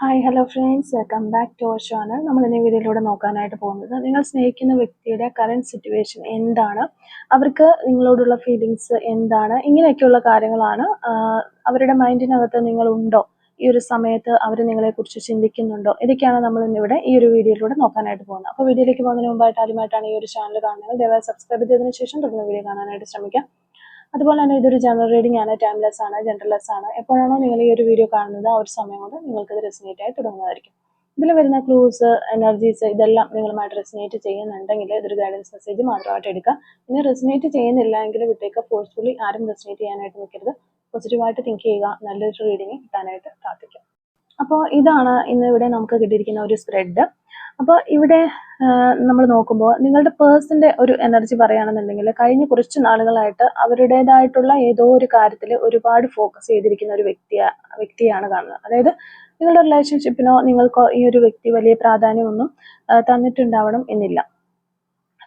Hi hello friends welcome back to our channel നമ്മൾ ഇന്ന് വീഡിയോയിലൂടെ നോക്കാനായിട്ട് പോകുന്നത് നിങ്ങൾ സ്നേഹിക്കുന്ന വ്യക്തിയുടെ കറണ്ട് സിറ്റുവേഷൻ എന്താണ്? അവർക്ക് നിങ്ങളോടുള്ള ഫീലിങ്സ് എന്താണ്? ഇങ്ങനെയൊക്കെയുള്ള കാര്യങ്ങളാണ്. അവരുടെ മൈൻഡിനകത്ത് നിങ്ങളുണ്ടോ? ഈ ഒരു സമയത്ത് അവർ നിങ്ങളെക്കുറിച്ച് ചിന്തിക്കുന്നുണ്ടോ? ഇതൊക്കെയാണ് നമ്മൾ ഇന്നിവിടെ ഈ ഒരു വീഡിയോയിലൂടെ നോക്കാനായിട്ട് പോകുന്നത്. അപ്പോൾ വീഡിയോയിലേക്ക് പോകുന്നതിന് മുമ്പായിട്ട് ആദ്യമായിട്ടാണ് ഈ ഒരു ചാനൽ കാണുന്നത്. ദയവായി സബ്സ്ക്രൈബ് ചെയ്തതിനു ശേഷം തുടർന്ന് വീഡിയോ കാണാനായിട്ട് ശ്രമിക്കാം. അതുപോലെ തന്നെ ഇതൊരു ജനറൽ റീഡിംഗ് ആണ് ടൈംലെസ് ആണ് ജനറൽലെസ് ആണ്. എപ്പോഴാണോ നിങ്ങൾ ഈ ഒരു വീഡിയോ കാണുന്നത് ആ ഒരു സമയം കൊണ്ട് നിങ്ങൾക്ക് ഇത് റെസിനേറ്റ് ആയി തുടങ്ങുന്നതായിരിക്കും. ഇതിൽ വരുന്ന ക്ലൂസ് എനർജീസ് ഇതെല്ലാം നിങ്ങളുമായിട്ട് റെസിനേറ്റ് ചെയ്യുന്നുണ്ടെങ്കിൽ ഇതൊരു ഗൈഡൻസ് മെസ്സേജ് മാത്രമായിട്ട് എടുക്കുക. ഇനി റെസിനേറ്റ് ചെയ്യുന്നില്ല എങ്കിൽ വിട്ടേക്ക് ഫോഴ്സ്ഫുള്ളി ആരും റെസിനേറ്റ് ചെയ്യാനായിട്ട് നിൽക്കരുത്. പോസിറ്റീവായിട്ട് തിങ്ക് ചെയ്യുക നല്ലൊരു റീഡിങ് കിട്ടാനായിട്ട് പ്രാർത്ഥിക്കുക. അപ്പോൾ ഇതാണ് ഇന്ന് ഇവിടെ നമുക്ക് കിട്ടിയിരിക്കുന്ന ഒരു സ്പ്രെഡ് അപ്പോൾ ഇവിടെ നമ്മൾ നോക്കുമ്പോൾ നിങ്ങളുടെ പേഴ്സന്റെ ഒരു എനർജി പറയുകയാണെന്നുണ്ടെങ്കിൽ കഴിഞ്ഞ കുറച്ച് നാളുകളായിട്ട് അവരുടേതായിട്ടുള്ള ഏതോ ഒരു കാര്യത്തിൽ ഒരുപാട് ഫോക്കസ് ചെയ്തിരിക്കുന്ന ഒരു വ്യക്തിയ വ്യക്തിയാണ് കാണുന്നത്. അതായത് നിങ്ങളുടെ റിലേഷൻഷിപ്പിനോ നിങ്ങൾക്കോ ഈ ഒരു വ്യക്തി വലിയ പ്രാധാന്യമൊന്നും തന്നിട്ടുണ്ടാവണം എന്നില്ല.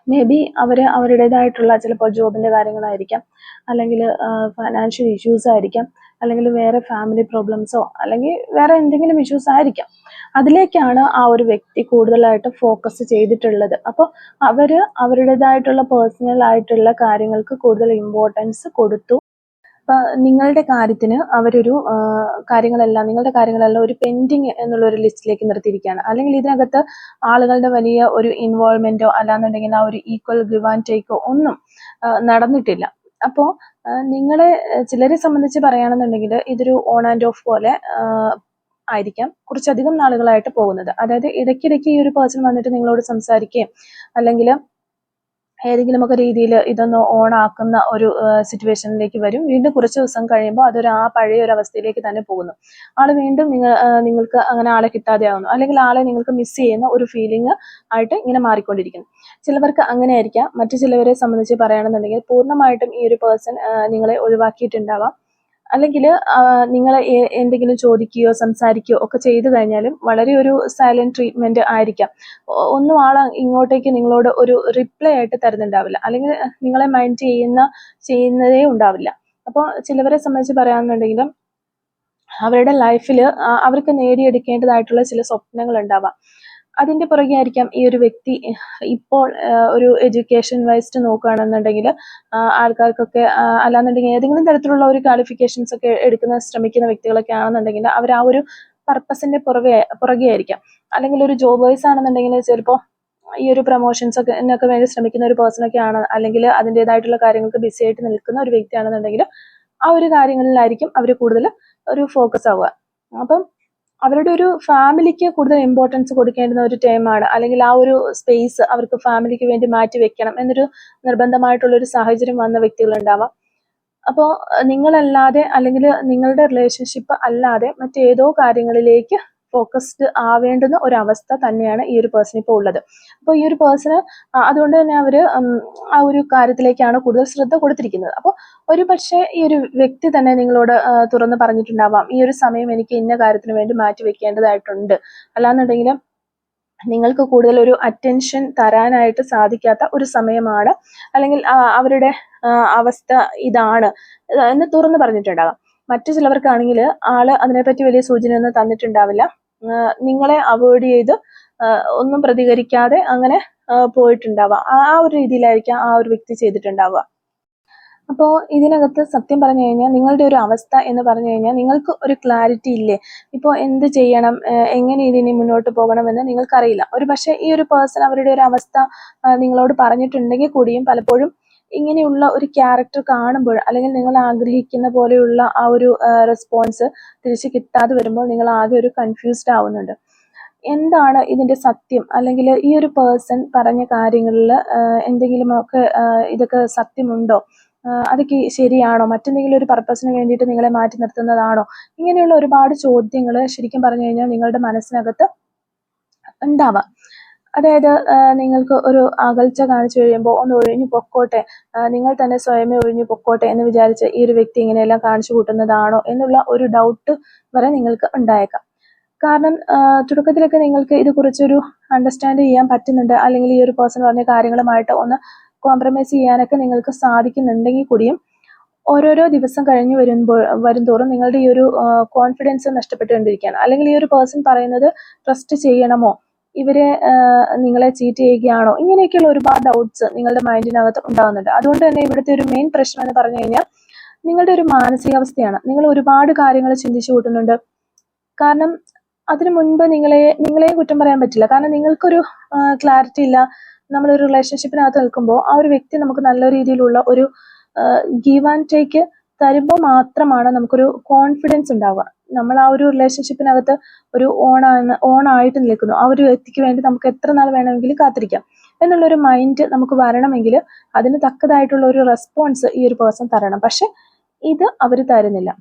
മേ ബി അവർ അവരുടേതായിട്ടുള്ള ചിലപ്പോൾ ജോബിന്റെ കാര്യങ്ങളായിരിക്കാം. അല്ലെങ്കിൽ ഫൈനാൻഷ്യൽ ഇഷ്യൂസ് ആയിരിക്കാം. അല്ലെങ്കിൽ വേറെ ഫാമിലി പ്രോബ്ലംസോ അല്ലെങ്കിൽ വേറെ എന്തെങ്കിലും ഇഷ്യൂസ് ആയിരിക്കാം. അതിലേക്കാണ് ആ ഒരു വ്യക്തി കൂടുതലായിട്ട് ഫോക്കസ് ചെയ്തിട്ടുള്ളത്. അപ്പോൾ അവർ അവരുടേതായിട്ടുള്ള പേഴ്സണൽ ആയിട്ടുള്ള കാര്യങ്ങൾക്ക് കൂടുതൽ ഇമ്പോർട്ടൻസ് കൊടുത്തു. നിങ്ങളുടെ കാര്യത്തിന് അവരൊരു കാര്യങ്ങളെല്ലാം നിങ്ങളുടെ കാര്യങ്ങളെല്ലാം ഒരു പെൻഡിങ് എന്നുള്ള ഒരു ലിസ്റ്റിലേക്ക് നിർത്തിയിരിക്കുകയാണ്. അല്ലെങ്കിൽ ഇതിനകത്ത് ആളുകളുടെ വലിയ ഒരു ഇൻവോൾവ്മെന്റോ അല്ലാന്നുണ്ടെങ്കിൽ ആ ഒരു ഈക്വൽ ഗിവ് ആൻഡ് ടേക്കോ ഒന്നും നടന്നിട്ടില്ല. അപ്പോൾ നിങ്ങളെ ചിലരെ സംബന്ധിച്ച് പറയുകയാണെന്നുണ്ടെങ്കിൽ ഇതൊരു ഓൺ ആൻഡ് ഓഫ് പോലെ ആയിരിക്കാം കുറച്ചധികം നാളുകളായിട്ട് പോകുന്നത്. അതായത് ഇടയ്ക്കിടയ്ക്ക് ഈ ഒരു പേഴ്സൺ വന്നിട്ട് നിങ്ങളോട് സംസാരിക്കുകയും അല്ലെങ്കിൽ ഏതെങ്കിലുമൊക്കെ രീതിയിൽ ഇതൊന്ന് ഓൺ ആക്കുന്ന ഒരു സിറ്റുവേഷനിലേക്ക് വരും. വീണ്ടും കുറച്ച് ദിവസം കഴിയുമ്പോൾ അതൊരു ആ പഴയ ഒരു അവസ്ഥയിലേക്ക് തന്നെ പോകുന്നു. ആൾ വീണ്ടും നിങ്ങൾ നിങ്ങൾക്ക് അങ്ങനെ ആളെ കിട്ടാതെയാവുന്നു. അല്ലെങ്കിൽ ആളെ നിങ്ങൾക്ക് മിസ് ചെയ്യുന്ന ഒരു ഫീലിംഗ് ആയിട്ട് ഇങ്ങനെ മാറിക്കൊണ്ടിരിക്കുന്നു. ചിലവർക്ക് അങ്ങനെ ആയിരിക്കാം മറ്റു ചിലവരെ സംബന്ധിച്ച് പറയുകയാണെന്നുണ്ടെങ്കിൽ പൂർണമായിട്ടും ഈ ഒരു പേഴ്സൺ നിങ്ങളെ ഒഴിവാക്കിയിട്ടുണ്ടാവാം. അല്ലെങ്കിൽ നിങ്ങൾ എന്തെങ്കിലും ചോദിക്കുകയോ സംസാരിക്കുകയോ ഒക്കെ ചെയ്തു കഴിഞ്ഞാലും വളരെ ഒരു സൈലന്റ് ട്രീറ്റ്മെന്റ് ആയിരിക്കാം. ഒന്നും ആൾ ഇങ്ങോട്ടേക്ക് നിങ്ങളോട് ഒരു റിപ്ലൈ ആയിട്ട് തരുന്നുണ്ടാവില്ല. അല്ലെങ്കിൽ നിങ്ങളെ മൈൻഡ് ചെയ്യുന്ന ചെയ്യുന്നതേ ഉണ്ടാവില്ല. അപ്പോൾ ചിലവരെ സംബന്ധിച്ച് പറയാമെന്നുണ്ടെങ്കിലും അവരുടെ ലൈഫിൽ അവർക്ക് നേടിയെടുക്കേണ്ടതായിട്ടുള്ള ചില സ്വപ്നങ്ങൾ ഉണ്ടാവാം. അതിന്റെ പുറകെ ആയിരിക്കാം ഈ ഒരു വ്യക്തി ഇപ്പോൾ ഒരു എഡ്യൂക്കേഷൻ വൈസ്ഡ് നോക്കുകയാണെന്നുണ്ടെങ്കിൽ ആൾക്കാർക്കൊക്കെ അല്ലാന്നുണ്ടെങ്കിൽ ഏതെങ്കിലും തരത്തിലുള്ള ഒരു ക്വാളിഫിക്കേഷൻസ് ഒക്കെ എടുക്കുന്ന ശ്രമിക്കുന്ന വ്യക്തികളൊക്കെ ആണെന്നുണ്ടെങ്കിൽ അവർ ആ ഒരു പർപ്പസിന്റെ പുറകെ പുറകെ ആയിരിക്കാം അല്ലെങ്കിൽ ഒരു ജോബ് വൈസ് ആണെന്നുണ്ടെങ്കിൽ ചിലപ്പോൾ ഈ ഒരു പ്രൊമോഷൻസ് ഒക്കെ എന്നൊക്കെ വേണ്ടി ശ്രമിക്കുന്ന ഒരു പേഴ്സൺ ഒക്കെ ആണ് അല്ലെങ്കിൽ അതിന്റെതായിട്ടുള്ള കാര്യങ്ങൾക്ക് ബിസി ആയിട്ട് നിൽക്കുന്ന ഒരു വ്യക്തിയാണെന്നുണ്ടെങ്കിൽ ആ ഒരു കാര്യങ്ങളിലായിരിക്കും അവർ കൂടുതൽ ഒരു ഫോക്കസ് ആവുക. അപ്പം അവരുടെ ഒരു ഫാമിലിക്ക് കൂടുതൽ ഇമ്പോർട്ടൻസ് കൊടുക്കേണ്ടുന്ന ഒരു ടൈമാണ് അല്ലെങ്കിൽ ആ ഒരു സ്പേസ് അവർക്ക് ഫാമിലിക്ക് വേണ്ടി മാറ്റി വെക്കണം എന്നൊരു നിർബന്ധമായിട്ടുള്ള ഒരു സാഹചര്യം വന്ന വ്യക്തികൾ ഉണ്ടാവാം അപ്പോൾ നിങ്ങളല്ലാതെ അല്ലെങ്കിൽ നിങ്ങളുടെ റിലേഷൻഷിപ്പ് അല്ലാതെ മറ്റേതോ കാര്യങ്ങളിലേക്ക് ഫോക്കസ്ഡ് ആവേണ്ടുന്ന ഒരു അവസ്ഥ തന്നെയാണ് ഈ ഒരു പേഴ്സൺ ഇപ്പോൾ ഉള്ളത്. അപ്പോൾ ഈ ഒരു പേഴ്സണ് അതുകൊണ്ട് തന്നെ അവർ ആ ഒരു കാര്യത്തിലേക്കാണ് കൂടുതൽ ശ്രദ്ധ കൊടുത്തിരിക്കുന്നത്. അപ്പോൾ ഒരു പക്ഷേ ഈ ഒരു വ്യക്തി തന്നെ നിങ്ങളോട് തുറന്ന് പറഞ്ഞിട്ടുണ്ടാവാം ഈ ഒരു സമയം എനിക്ക് ഇന്ന കാര്യത്തിന് വേണ്ടി മാറ്റി വെക്കേണ്ടതായിട്ടുണ്ട്. അല്ലാന്നുണ്ടെങ്കിൽ നിങ്ങൾക്ക് കൂടുതൽ ഒരു അറ്റൻഷൻ തരാനായിട്ട് സാധിക്കാത്ത ഒരു സമയമാണ്. അല്ലെങ്കിൽ അവരുടെ അവസ്ഥ ഇതാണ്. എന്ന് തുറന്ന് പറഞ്ഞിട്ടുണ്ടാകാം മറ്റു ചിലവർക്കാണെങ്കിൽ ആൾ അതിനെപ്പറ്റി വലിയ സൂചന ഒന്നും തന്നിട്ടുണ്ടാവില്ല. നിങ്ങളെ അവോയ്ഡ് ചെയ്ത് ഒന്നും പ്രതികരിക്കാതെ അങ്ങനെ പോയിട്ടുണ്ടാവുക. ആ ഒരു രീതിയിലായിരിക്കാം ആ ഒരു വ്യക്തി ചെയ്തിട്ടുണ്ടാവുക. അപ്പോൾ ഇതിനകത്ത് സത്യം പറഞ്ഞു കഴിഞ്ഞാൽ നിങ്ങളുടെ ഒരു അവസ്ഥ എന്ന് പറഞ്ഞു കഴിഞ്ഞാൽ നിങ്ങൾക്ക് ഒരു ക്ലാരിറ്റി ഇല്ലേ? ഇപ്പോൾ എന്ത് ചെയ്യണം? എങ്ങനെ ഇതിനി മുന്നോട്ട് പോകണമെന്ന് നിങ്ങൾക്കറിയില്ല. ഒരു പക്ഷേ ഈ ഒരു പേഴ്സൺ അവരുടെ ഒരു അവസ്ഥ നിങ്ങളോട് പറഞ്ഞിട്ടുണ്ടെങ്കിൽ കൂടിയും പലപ്പോഴും ഇങ്ങനെയുള്ള ഒരു ക്യാരക്ടർ കാണുമ്പോൾ അല്ലെങ്കിൽ നിങ്ങൾ ആഗ്രഹിക്കുന്ന പോലെയുള്ള ആ ഒരു റെസ്പോൺസ് തിരിച്ച് കിട്ടാതെ വരുമ്പോൾ നിങ്ങൾ ആകെ ഒരു കൺഫ്യൂസ്ഡ് ആവുന്നുണ്ട്. എന്താണ് ഇതിന്റെ സത്യം? അല്ലെങ്കിൽ ഈ ഒരു പേഴ്സൺ പറഞ്ഞ കാര്യങ്ങളിൽ എന്തെങ്കിലുമൊക്കെ ഇതൊക്കെ സത്യമുണ്ടോ? അതൊക്കെ ശരിയാണോ? മറ്റെന്തെങ്കിലും ഒരു പർപ്പസിന് വേണ്ടിയിട്ട് നിങ്ങളെ മാറ്റി നിർത്തുന്നതാണോ? ഇങ്ങനെയുള്ള ഒരുപാട് ചോദ്യങ്ങൾ ശരിക്കും പറഞ്ഞു കഴിഞ്ഞാൽ നിങ്ങളുടെ മനസ്സിനകത്ത് ഉണ്ടാവാം. അതായത് നിങ്ങൾക്ക് ഒരു അകൽച്ച കാണിച്ചു കഴിയുമ്പോൾ ഒന്ന് ഒഴിഞ്ഞു പൊക്കോട്ടെ. നിങ്ങൾ തന്നെ സ്വയമേ ഒഴിഞ്ഞു പൊക്കോട്ടെ എന്ന് വിചാരിച്ച് ഈ ഒരു വ്യക്തി ഇങ്ങനെയെല്ലാം കാണിച്ചു കൂട്ടുന്നതാണോ എന്നുള്ള ഒരു ഡൗട്ട് വരെ നിങ്ങൾക്ക് ഉണ്ടായേക്കാം. കാരണം തുടക്കത്തിലൊക്കെ നിങ്ങൾക്ക് ഇത് കുറിച്ചൊരു അണ്ടർസ്റ്റാൻഡ് ചെയ്യാൻ പറ്റുന്നുണ്ട്. അല്ലെങ്കിൽ ഈ ഒരു പേഴ്സൺ പറഞ്ഞ കാര്യങ്ങളുമായിട്ട് ഒന്ന് കോംപ്രമൈസ് ചെയ്യാനൊക്കെ നിങ്ങൾക്ക് സാധിക്കുന്നുണ്ടെങ്കിൽ കൂടിയും ഓരോരോ ദിവസം കഴിഞ്ഞ് വരുമ്പോൾ വരുംതോറും നിങ്ങളുടെ ഈ ഒരു കോൺഫിഡൻസ് നഷ്ടപ്പെട്ടുകൊണ്ടിരിക്കുകയാണ്. അല്ലെങ്കിൽ ഈ ഒരു പേഴ്സൺ പറയുന്നത് ട്രസ്റ്റ് ചെയ്യണമോ? ഇവരെ നിങ്ങളെ ചീറ്റ് ചെയ്യുകയാണോ? ഇങ്ങനെയൊക്കെയുള്ള ഒരുപാട് ഡൗട്ട്സ് നിങ്ങളുടെ മൈൻഡിനകത്ത് ഉണ്ടാകുന്നുണ്ട് അതുകൊണ്ട് തന്നെ ഇവിടുത്തെ ഒരു മെയിൻ പ്രശ്നം എന്ന് പറഞ്ഞു കഴിഞ്ഞാൽ നിങ്ങളുടെ ഒരു മാനസികാവസ്ഥയാണ്. നിങ്ങൾ ഒരുപാട് കാര്യങ്ങൾ ചിന്തിച്ചു കൂട്ടുന്നുണ്ട്. കാരണം അതിനു മുൻപ് നിങ്ങളെ നിങ്ങളെയും കുറ്റം പറയാൻ പറ്റില്ല. കാരണം നിങ്ങൾക്കൊരു ക്ലാരിറ്റി ഇല്ല. നമ്മളൊരു റിലേഷൻഷിപ്പിനകത്ത് നിൽക്കുമ്പോൾ ആ ഒരു വ്യക്തി നമുക്ക് നല്ല രീതിയിലുള്ള ഒരു ഗീവ് ആൻഡ് ടേക്ക് തരുമ്പോൾ മാത്രമാണ് നമുക്കൊരു കോൺഫിഡൻസ് ഉണ്ടാവുക. നമ്മൾ ആ ഒരു റിലേഷൻഷിപ്പിനകത്ത് ഒരു ഓണാണ് ഓണായിട്ട് നിൽക്കുന്നു. ആ ഒരു വ്യക്തിക്ക് വേണ്ടി നമുക്ക് എത്ര നാൾ വേണമെങ്കിലും കാത്തിരിക്കാം. എന്നുള്ളൊരു മൈൻഡ് നമുക്ക് വരണമെങ്കിൽ അതിന് തക്കതായിട്ടുള്ള ഒരു റെസ്പോൺസ് ഈ ഒരു പേഴ്സൺ തരണം. പക്ഷെ ഇത് അവർ തരുന്നില്ല.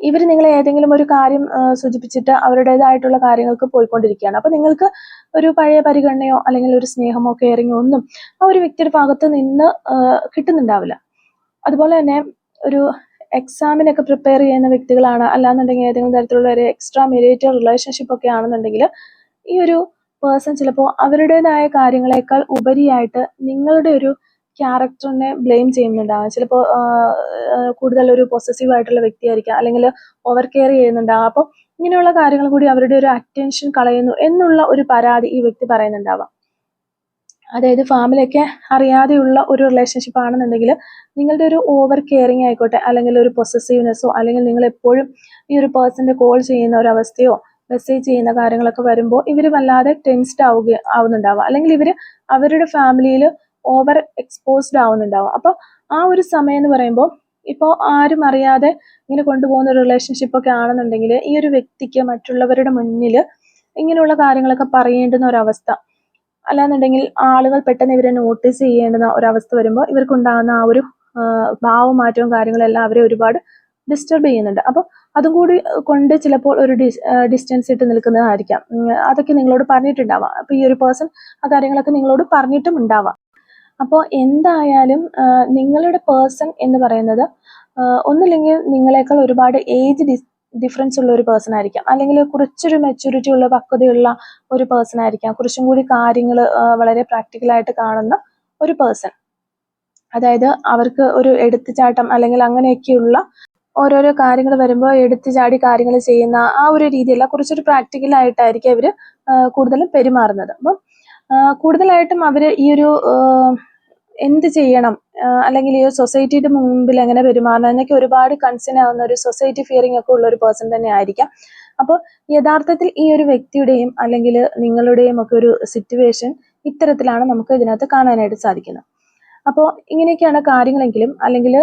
ഇവർ നിങ്ങളെ ഏതെങ്കിലും ഒരു കാര്യം സൂചിപ്പിച്ചിട്ട് അവരുടേതായിട്ടുള്ള കാര്യങ്ങൾക്ക് പോയിക്കൊണ്ടിരിക്കുകയാണ്. അപ്പൊ നിങ്ങൾക്ക് ഒരു പഴയ പരിഗണനയോ അല്ലെങ്കിൽ ഒരു സ്നേഹമോ കെയറിങ്ങോ ഒന്നും ആ ഒരു വ്യക്തിയുടെ ഭാഗത്ത് നിന്ന് കിട്ടുന്നുണ്ടാവില്ല. അതുപോലെ തന്നെ ഒരു എക്സാമിനൊക്കെ പ്രിപ്പയർ ചെയ്യുന്ന വ്യക്തികളാണ്. അല്ലാന്നുണ്ടെങ്കിൽ ഏതെങ്കിലും തരത്തിലുള്ള ഒരു എക്സ്ട്രാ മെരിറ്റൽ റിലേഷൻഷിപ്പ് ഒക്കെ ആണെന്നുണ്ടെങ്കിൽ ഈ ഒരു പേഴ്സൺ ചിലപ്പോൾ അവരുടേതായ കാര്യങ്ങളെക്കാൾ ഉപരിയായിട്ട് നിങ്ങളുടെ ഒരു ക്യാരക്ടറിനെ ബ്ലെയിം ചെയ്യുന്നുണ്ടാവാം. ചിലപ്പോൾ കൂടുതൽ ഒരു പൊസസീവ് ആയിട്ടുള്ള വ്യക്തിയായിരിക്കാം. അല്ലെങ്കിൽ ഓവർ കെയർ ചെയ്യുന്നുണ്ടാവാം. അപ്പോൾ ഇങ്ങനെയുള്ള കാര്യങ്ങൾ കൂടി അവരുടെ ഒരു അറ്റൻഷൻ കളയുന്നു എന്നുള്ള ഒരു പരാതി ഈ വ്യക്തി പറയുന്നുണ്ടാവാം. അതായത് ഫാമിലൊക്കെ അറിയാതെയുള്ള ഒരു റിലേഷൻഷിപ്പ് ആണെന്നുണ്ടെങ്കിൽ നിങ്ങളുടെ ഒരു ഓവർ കെയറിങ് ആയിക്കോട്ടെ അല്ലെങ്കിൽ ഒരു പൊസസീവ്നെസ്സോ അല്ലെങ്കിൽ നിങ്ങൾ എപ്പോഴും ഈ ഒരു പേഴ്സന്റെ കോൾ ചെയ്യുന്ന ഒരു അവസ്ഥയോ മെസ്സേജ് ചെയ്യുന്ന കാര്യങ്ങളൊക്കെ വരുമ്പോൾ ഇവർ വല്ലാതെ ടെൻസ്ഡ് ആവുക ആവുന്നുണ്ടാവുക. അല്ലെങ്കിൽ ഇവർ അവരുടെ ഫാമിലിയിൽ ഓവർ എക്സ്പോസ്ഡ് ആവുന്നുണ്ടാവും അപ്പോൾ ആ ഒരു സമയം എന്ന് പറയുമ്പോൾ ഇപ്പോൾ ആരും അറിയാതെ ഇങ്ങനെ കൊണ്ടുപോകുന്ന ഒരു റിലേഷൻഷിപ്പ് ഒക്കെ ആണെന്നുണ്ടെങ്കിൽ ഈ ഒരു വ്യക്തിക്ക് മറ്റുള്ളവരുടെ മുന്നിൽ ഇങ്ങനെയുള്ള കാര്യങ്ങളൊക്കെ പറയേണ്ടുന്ന ഒരവസ്ഥ അല്ലാന്നുണ്ടെങ്കിൽ ആളുകൾ പെട്ടെന്ന് ഇവരെ നോട്ടീസ് ചെയ്യേണ്ടുന്ന ഒരവസ്ഥ വരുമ്പോൾ ഇവർക്കുണ്ടാകുന്ന ആ ഒരു ഭാവമാറ്റവും കാര്യങ്ങളെല്ലാം അവരെ ഒരുപാട് ഡിസ്റ്റർബ് ചെയ്യുന്നുണ്ട്. അപ്പോൾ അതും കൂടി കൊണ്ട് ചിലപ്പോൾ ഒരു ഡിസ്റ്റൻസ് ഇട്ട് നിൽക്കുന്നതായിരിക്കാം. അതൊക്കെ നിങ്ങളോട് പറഞ്ഞിട്ടുണ്ടാവാം. അപ്പോൾ ഈ ഒരു പേഴ്സൺ ആ കാര്യങ്ങളൊക്കെ നിങ്ങളോട് പറഞ്ഞിട്ടും ഉണ്ടാവാം. അപ്പോൾ എന്തായാലും നിങ്ങളുടെ പേഴ്സൺ എന്ന് പറയുന്നത് ഒന്നില്ലെങ്കിൽ നിങ്ങളെക്കാൾ ഒരുപാട് ഏജ് ഡിഫറൻസ് ഉള്ള ഒരു പേഴ്സൺ ആയിരിക്കാം. അല്ലെങ്കിൽ കുറച്ചൊരു മെച്യൂരിറ്റി ഉള്ള പക്വതയുള്ള ഒരു പേഴ്സൺ ആയിരിക്കാം. കുറച്ചും കൂടി കാര്യങ്ങൾ വളരെ പ്രാക്ടിക്കലായിട്ട് കാണുന്ന ഒരു പേഴ്സൺ അതായത് അവർക്ക് ഒരു എടുത്തുചാട്ടം അല്ലെങ്കിൽ അങ്ങനെയൊക്കെയുള്ള ഓരോരോ കാര്യങ്ങൾ വരുമ്പോൾ എടുത്തു ചാടി കാര്യങ്ങൾ ചെയ്യുന്ന ആ ഒരു രീതിയല്ല കുറച്ചൊരു പ്രാക്ടിക്കൽ ആയിട്ടായിരിക്കും അവർ കൂടുതലും പെരുമാറുന്നത്. അപ്പം കൂടുതലായിട്ടും അവർ ഈ ഒരു എന്ത് ചെയ്യണം? അല്ലെങ്കിൽ ഈ സൊസൈറ്റിയുടെ മുമ്പിൽ എങ്ങനെ പെരുമാറണം? എന്നൊക്കെ ഒരുപാട് കൺസേൺ ആവുന്ന ഒരു സൊസൈറ്റി ഫിയറിംഗ് ഒക്കെ ഉള്ള ഒരു പേഴ്സൺ തന്നെ ആയിരിക്കാം. അപ്പോൾ യഥാർത്ഥത്തിൽ ഈ ഒരു വ്യക്തിയുടെയും അല്ലെങ്കിൽ നിങ്ങളുടെയും ഒക്കെ ഒരു സിറ്റുവേഷൻ ഇത്തരത്തിലാണ് നമുക്ക് ഇതിനകത്ത് കാണാനായിട്ട് സാധിക്കുന്നത്. അപ്പോൾ ഇങ്ങനെയൊക്കെയാണ് കാര്യങ്ങളെങ്കിലും അല്ലെങ്കിൽ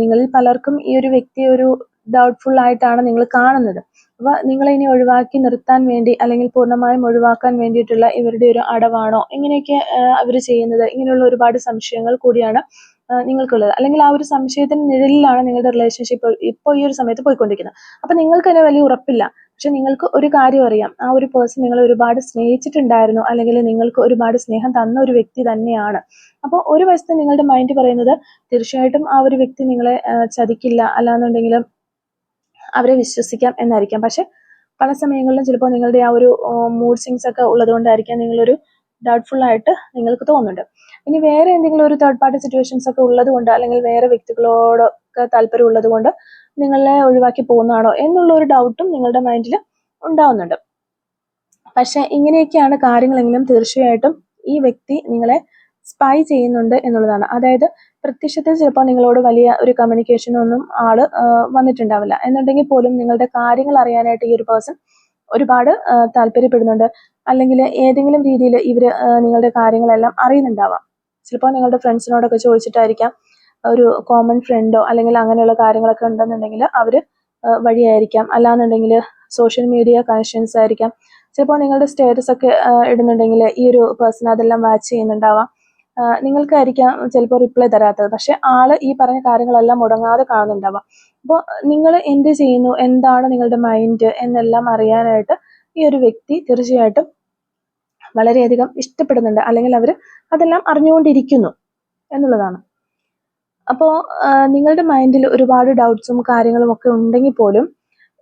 നിങ്ങളിൽ പലർക്കും ഈ ഒരു വ്യക്തി ഒരു ഡൗട്ട്ഫുൾ ആയിട്ടാണ് നിങ്ങൾ കാണുന്നത്. അപ്പോൾ നിങ്ങളെ ഇനി ഒഴിവാക്കി നിർത്താൻ വേണ്ടി അല്ലെങ്കിൽ പൂർണമായും ഒഴിവാക്കാൻ വേണ്ടിയിട്ടുള്ള ഇവരുടെ ഒരു അടവാണോ? ഇങ്ങനെയൊക്കെ അവർ ചെയ്യുന്നത്. ഇങ്ങനെയുള്ള ഒരുപാട് സംശയങ്ങൾ കൂടിയാണ് നിങ്ങൾക്കുള്ളത്. അല്ലെങ്കിൽ ആ ഒരു സംശയത്തിന് നിഴലിലാണ് നിങ്ങളുടെ റിലേഷൻഷിപ്പ് ഇപ്പോൾ ഈ ഒരു സമയത്ത് പോയിക്കൊണ്ടിരിക്കുന്നത്. അപ്പൊ നിങ്ങൾക്ക് തന്നെ വലിയ ഉറപ്പില്ല. പക്ഷെ നിങ്ങൾക്ക് ഒരു കാര്യം അറിയാം. ആ ഒരു പേഴ്സൺ നിങ്ങളെ ഒരുപാട് സ്നേഹിച്ചിട്ടുണ്ടായിരുന്നു. അല്ലെങ്കിൽ നിങ്ങൾക്ക് ഒരുപാട് സ്നേഹം തന്ന ഒരു വ്യക്തി തന്നെയാണ്. അപ്പോൾ ഒരു വശത്ത് നിങ്ങളുടെ മൈൻഡ് പറയുന്നത് തീർച്ചയായിട്ടും ആ ഒരു വ്യക്തി നിങ്ങളെ ചതിക്കില്ല. അല്ലാന്നുണ്ടെങ്കിൽ അവരെ വിശ്വസിക്കാം എന്നായിരിക്കാം. പക്ഷെ പല സമയങ്ങളിലും ചിലപ്പോൾ നിങ്ങളുടെ ആ ഒരു മൂഡ് സിങ്സ് ഒക്കെ ഉള്ളതുകൊണ്ടായിരിക്കാം നിങ്ങളൊരു ഡൗട്ട്ഫുൾ ആയിട്ട് നിങ്ങൾക്ക് തോന്നുന്നുണ്ട്. ഇനി വേറെ എന്തെങ്കിലും ഒരു തേർഡ് പാർട്ടി സിറ്റുവേഷൻസ് ഒക്കെ ഉള്ളത് കൊണ്ട് അല്ലെങ്കിൽ വേറെ വ്യക്തികളോടൊക്കെ താല്പര്യം ഉള്ളത് കൊണ്ട് നിങ്ങളെ ഒഴിവാക്കി പോകുന്നതാണോ എന്നുള്ള ഒരു ഡൗട്ടും നിങ്ങളുടെ മൈൻഡിൽ ഉണ്ടാവുന്നുണ്ട്. പക്ഷെ ഇങ്ങനെയൊക്കെയാണ് കാര്യങ്ങളെങ്കിലും തീർച്ചയായിട്ടും ഈ വ്യക്തി നിങ്ങളെ സ്പൈ ചെയ്യുന്നുണ്ട് എന്നുള്ളതാണ്. അതായത് പ്രത്യക്ഷത്തിൽ ചിലപ്പോൾ നിങ്ങളോട് വലിയ ഒരു കമ്മ്യൂണിക്കേഷനൊന്നും ആൾ വന്നിട്ടുണ്ടാവില്ല. എന്നുണ്ടെങ്കിൽ പോലും നിങ്ങളുടെ കാര്യങ്ങൾ അറിയാനായിട്ട് ഈ ഒരു പേഴ്സൺ ഒരുപാട് താല്പര്യപ്പെടുന്നുണ്ട്. അല്ലെങ്കിൽ ഏതെങ്കിലും രീതിയിൽ ഇവർ നിങ്ങളുടെ കാര്യങ്ങളെല്ലാം അറിയുന്നുണ്ടാവാം. ചിലപ്പോൾ നിങ്ങളുടെ ഫ്രണ്ട്സിനോടൊക്കെ ചോദിച്ചിട്ടായിരിക്കാം ഒരു കോമൺ ഫ്രണ്ടോ അല്ലെങ്കിൽ അങ്ങനെയുള്ള കാര്യങ്ങളൊക്കെ ഉണ്ടെന്നുണ്ടെങ്കിൽ അവർ വഴിയായിരിക്കാം. അല്ലാന്നുണ്ടെങ്കിൽ സോഷ്യൽ മീഡിയ കണക്ഷൻസ് ആയിരിക്കാം. ചിലപ്പോൾ നിങ്ങളുടെ സ്റ്റാറ്റസ് ഒക്കെ ഇടുന്നുണ്ടെങ്കിൽ ഈ ഒരു പേഴ്സൺ അതെല്ലാം വാച്ച് ചെയ്യുന്നുണ്ടാവാം. നിങ്ങൾക്കായിരിക്കാം ചിലപ്പോൾ റിപ്ലൈ തരാത്തത്. പക്ഷെ ആൾ ഈ പറഞ്ഞ കാര്യങ്ങളെല്ലാം മുടങ്ങാതെ കാണുന്നുണ്ടാവാം. അപ്പോൾ നിങ്ങൾ എന്ത് ചെയ്യുന്നു? എന്താണ് നിങ്ങളുടെ മൈൻഡ് എന്നെല്ലാം അറിയാനായിട്ട് ഈ ഒരു വ്യക്തി തീർച്ചയായിട്ടും വളരെയധികം ഇഷ്ടപ്പെടുന്നുണ്ട്. അല്ലെങ്കിൽ അവർ അതെല്ലാം അറിഞ്ഞുകൊണ്ടിരിക്കുന്നു എന്നുള്ളതാണ്. അപ്പോൾ നിങ്ങളുടെ മൈൻഡിൽ ഒരുപാട് ഡൗട്ട്സും കാര്യങ്ങളും ഒക്കെ ഉണ്ടെങ്കിൽ പോലും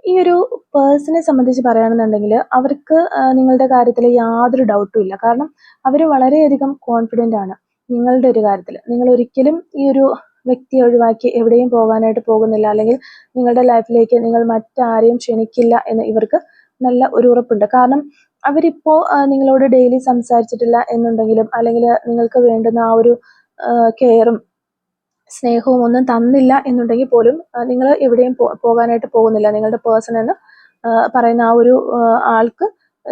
ഈ ഒരു പേഴ്സണെ സംബന്ധിച്ച് പറയുകയാണെന്നുണ്ടെങ്കിൽ അവർക്ക് നിങ്ങളുടെ കാര്യത്തിൽ യാതൊരു ഡൗട്ടും ഇല്ല. കാരണം അവർ വളരെയധികം കോൺഫിഡന്റ് ആണ്. നിങ്ങളുടെ ഒരു കാര്യത്തിൽ നിങ്ങൾ ഒരിക്കലും ഈ ഒരു വ്യക്തിയെ ഒഴിവാക്കി എവിടെയും പോകാനായിട്ട് പോകുന്നില്ല. അല്ലെങ്കിൽ നിങ്ങളുടെ ലൈഫിലേക്ക് നിങ്ങൾ മറ്റാരെയും ക്ഷണിക്കില്ല എന്ന് ഇവർക്ക് നല്ല ഒരു ഉറപ്പുണ്ട്. കാരണം അവരിപ്പോ നിങ്ങളോട് ഡെയിലി സംസാരിച്ചിട്ടില്ല എന്നുണ്ടെങ്കിലും അല്ലെങ്കിൽ നിങ്ങൾക്ക് വേണ്ടുന്ന ആ ഒരു കെയറും സ്നേഹവും ഒന്നും തന്നില്ല എന്നുണ്ടെങ്കിൽ പോലും നിങ്ങൾ എവിടെയും പോകാനായിട്ട് പോകുന്നില്ല. നിങ്ങളുടെ പേഴ്സൺ എന്ന് പറയുന്ന ആ ഒരു ആൾക്ക്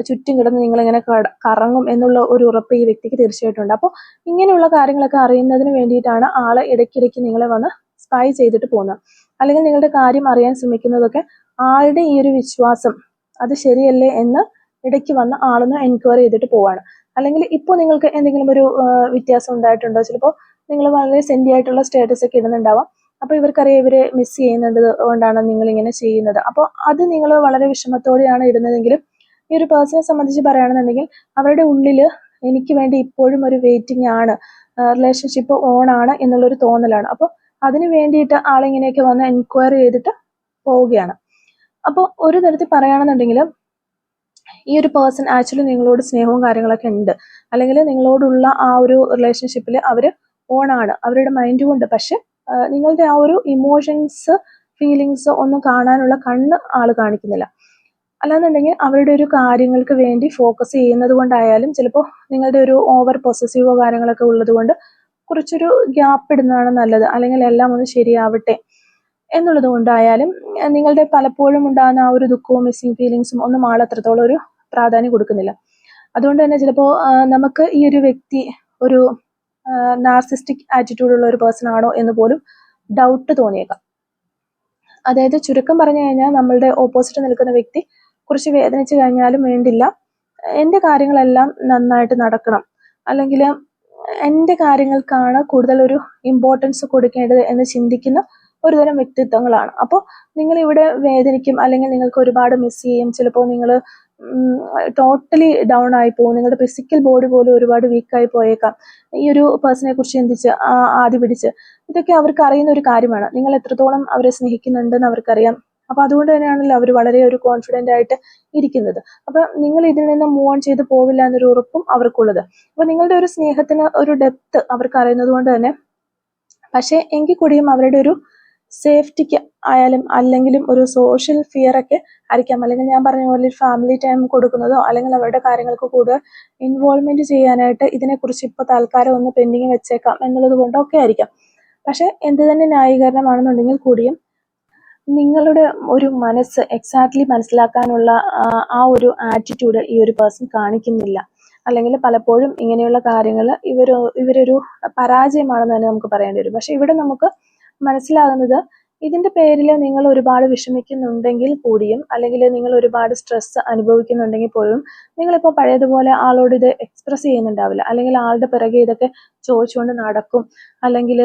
ചുറ്റും കിടന്ന് നിങ്ങളിങ്ങനെ കറങ്ങും എന്നുള്ള ഒരു ഉറപ്പ് ഈ വ്യക്തിക്ക് തീർച്ചയായിട്ടും ഉണ്ട് അപ്പോൾ ഇങ്ങനെയുള്ള കാര്യങ്ങളൊക്കെ അറിയുന്നതിന് വേണ്ടിയിട്ടാണ് ആളെ ഇടയ്ക്കിടയ്ക്ക് നിങ്ങളെ വന്ന് സ്പൈ ചെയ്തിട്ട് പോകുന്നത്. അല്ലെങ്കിൽ നിങ്ങളുടെ കാര്യം അറിയാൻ ശ്രമിക്കുന്നതൊക്കെ ആളുടെ ഈ ഒരു വിശ്വാസം അത് ശരിയല്ലേ എന്ന് ഇടയ്ക്ക് വന്ന് ആളൊന്ന് എൻക്വയറി ചെയ്തിട്ട് പോവാണ്. അല്ലെങ്കിൽ ഇപ്പോൾ നിങ്ങൾക്ക് എന്തെങ്കിലും ഒരു വ്യത്യാസം ഉണ്ടായിട്ടുണ്ടോ? ചിലപ്പോൾ നിങ്ങൾ വളരെ സെൻഡി ആയിട്ടുള്ള സ്റ്റാറ്റസ് ഒക്കെ ഇടുന്നുണ്ടാവാം. അപ്പോൾ ഇവർക്കറിയാം ഇവരെ മിസ് ചെയ്യുന്നത് കൊണ്ടാണ് നിങ്ങൾ ഇങ്ങനെ ചെയ്യുന്നത്. അപ്പോൾ അത് നിങ്ങൾ വളരെ വിഷമത്തോടെയാണ് ഇടുന്നതെങ്കിലും ഈ ഒരു പേഴ്സണെ സംബന്ധിച്ച് പറയുകയാണെന്നുണ്ടെങ്കിൽ അവരുടെ ഉള്ളിൽ എനിക്ക് വേണ്ടി ഇപ്പോഴും ഒരു വെയിറ്റിംഗ് ആണ്. റിലേഷൻഷിപ്പ് ഓൺ ആണ് എന്നുള്ളൊരു തോന്നലാണ്. അപ്പോൾ അതിന് വേണ്ടിയിട്ട് ആളിങ്ങനെയൊക്കെ വന്ന് എൻക്വയറി ചെയ്തിട്ട് പോവുകയാണ്. അപ്പോൾ ഒരു തരത്തിൽ പറയുകയാണെന്നുണ്ടെങ്കിൽ ഈ ഒരു പേഴ്സൺ ആക്ച്വലി നിങ്ങളോട് സ്നേഹവും കാര്യങ്ങളൊക്കെ ഉണ്ട്. അല്ലെങ്കിൽ നിങ്ങളോടുള്ള ആ ഒരു റിലേഷൻഷിപ്പിൽ അവർ ഓൺ ആണ്. അവരുടെ മൈൻഡ് കൊണ്ട് പക്ഷെ നിങ്ങളുടെ ആ ഒരു ഇമോഷൻസ് ഫീലിങ്സ് ഒന്നും കാണാനുള്ള കണ്ണ് ആൾ കാണിക്കുന്നില്ല. അല്ലാന്നുണ്ടെങ്കിൽ അവരുടെ ഒരു കാര്യങ്ങൾക്ക് വേണ്ടി ഫോക്കസ് ചെയ്യുന്നത് കൊണ്ടായാലും ചിലപ്പോൾ നിങ്ങളുടെ ഒരു ഓവർ പൊസസീവോ കാര്യങ്ങളൊക്കെ ഉള്ളത് കൊണ്ട് കുറച്ചൊരു ഗ്യാപ്പ് ഇടുന്നതാണ് നല്ലത്. അല്ലെങ്കിൽ എല്ലാം ഒന്ന് ശരിയാവട്ടെ എന്നുള്ളത് കൊണ്ടായാലും നിങ്ങളുടെ പലപ്പോഴും ഉണ്ടാകുന്ന ആ ഒരു ദുഃഖവും മിസ്സിങ് ഫീലിങ്സും ഒന്നും ആൾ അത്രത്തോളം ഒരു പ്രാധാന്യം കൊടുക്കുന്നില്ല. അതുകൊണ്ട് തന്നെ ചിലപ്പോൾ നമുക്ക് ഈ ഒരു വ്യക്തി ഒരു നാർസിസ്റ്റിക് ആറ്റിറ്റ്യൂഡ് ഉള്ള ഒരു പേഴ്സൺ ആണോ എന്ന് പോലും ഡൗട്ട് തോന്നിയേക്കാം. അതായത് ചുരുക്കം പറഞ്ഞു കഴിഞ്ഞാൽ നമ്മളുടെ ഓപ്പോസിറ്റ് നിൽക്കുന്ന വ്യക്തി കുറച്ച് വേദനിച്ചു കഴിഞ്ഞാലും വേണ്ടില്ല. എന്റെ കാര്യങ്ങളെല്ലാം നന്നായിട്ട് നടക്കണം. അല്ലെങ്കിൽ എന്റെ കാര്യങ്ങൾക്കാണ് കൂടുതൽ ഒരു ഇമ്പോർട്ടൻസ് കൊടുക്കേണ്ടത് എന്ന് ചിന്തിക്കുന്ന ഒരുതരം വ്യക്തിത്വങ്ങളാണ്. അപ്പോൾ നിങ്ങൾ ഇവിടെ വേദനിക്കും അല്ലെങ്കിൽ നിങ്ങൾക്ക് ഒരുപാട് മിസ് ചെയ്യും. ചിലപ്പോൾ നിങ്ങൾ ടോട്ടലി ഡൗൺ ആയി പോകും. നിങ്ങളുടെ ഫിസിക്കൽ ബോഡി പോലും ഒരുപാട് വീക്കായി പോയേക്കാം. ഈ ഒരു പേഴ്സണെ കുറിച്ച് ചിന്തിച്ച് ആദ്യ പിടിച്ച്. ഇതൊക്കെ അവർക്ക് അറിയുന്ന ഒരു കാര്യമാണ്. നിങ്ങൾ എത്രത്തോളം അവരെ സ്നേഹിക്കുന്നുണ്ടെന്ന് അവർക്കറിയാം. അപ്പൊ അതുകൊണ്ട് തന്നെയാണല്ലോ അവർ വളരെ ഒരു കോൺഫിഡന്റ് ആയിട്ട് ഇരിക്കുന്നത്. അപ്പൊ നിങ്ങൾ ഇതിൽ നിന്ന് മൂവ് ഓൺ ചെയ്ത് പോവില്ല എന്നൊരു ഉറപ്പും അവർക്കുള്ളത്. അപ്പൊ നിങ്ങളുടെ ഒരു സ്നേഹത്തിന് ഒരു ഡെപ്ത് അവർക്ക് അറിയുന്നത് കൊണ്ട് തന്നെ പക്ഷേ എങ്കിൽ കൂടിയും അവരുടെ ഒരു സേഫ്റ്റിക്ക് ആയാലും അല്ലെങ്കിലും ഒരു സോഷ്യൽ ഫിയർ ഒക്കെ ആയിരിക്കാം. അല്ലെങ്കിൽ ഞാൻ പറഞ്ഞ പോലെ ഫാമിലി ടൈം കൊടുക്കുന്നതോ അല്ലെങ്കിൽ അവരുടെ കാര്യങ്ങൾക്ക് കൂടുതൽ ഇൻവോൾവ്മെന്റ് ചെയ്യാനായിട്ട് ഇതിനെക്കുറിച്ച് ഇപ്പോൾ തൽക്കാലം ഒന്ന് പെൻഡിങ് വെച്ചേക്കാം എന്നുള്ളത് കൊണ്ടൊക്കെ ആയിരിക്കാം. പക്ഷെ എന്ത് തന്നെ ന്യായീകരണമാണെന്നുണ്ടെങ്കിൽ കൂടിയും നിങ്ങളുടെ ഒരു മനസ്സ് എക്സാക്ട്ലി മനസ്സിലാക്കാനുള്ള ആ ഒരു ആറ്റിറ്റ്യൂഡ് ഈ ഒരു പേഴ്സൺ കാണിക്കുന്നില്ല. അല്ലെങ്കിൽ പലപ്പോഴും ഇങ്ങനെയുള്ള കാര്യങ്ങൾ ഇവർ ഇവരൊരു പരാജയമാണെന്ന് തന്നെ നമുക്ക് പറയേണ്ടി വരും. പക്ഷെ ഇവിടെ നമുക്ക് മനസ്സിലാകുന്നത് ഇതിന്റെ പേരിൽ നിങ്ങൾ ഒരുപാട് വിഷമിക്കുന്നുണ്ടെങ്കിൽ കൂടിയും അല്ലെങ്കിൽ നിങ്ങൾ ഒരുപാട് സ്ട്രെസ് അനുഭവിക്കുന്നുണ്ടെങ്കിൽ പോലും നിങ്ങളിപ്പോൾ പഴയതുപോലെ ആളോട് ഇത് എക്സ്പ്രസ് ചെയ്യുന്നുണ്ടാവില്ല. അല്ലെങ്കിൽ ആളുടെ പിറകെ ഇതൊക്കെ ചോദിച്ചുകൊണ്ട് നടക്കും. അല്ലെങ്കിൽ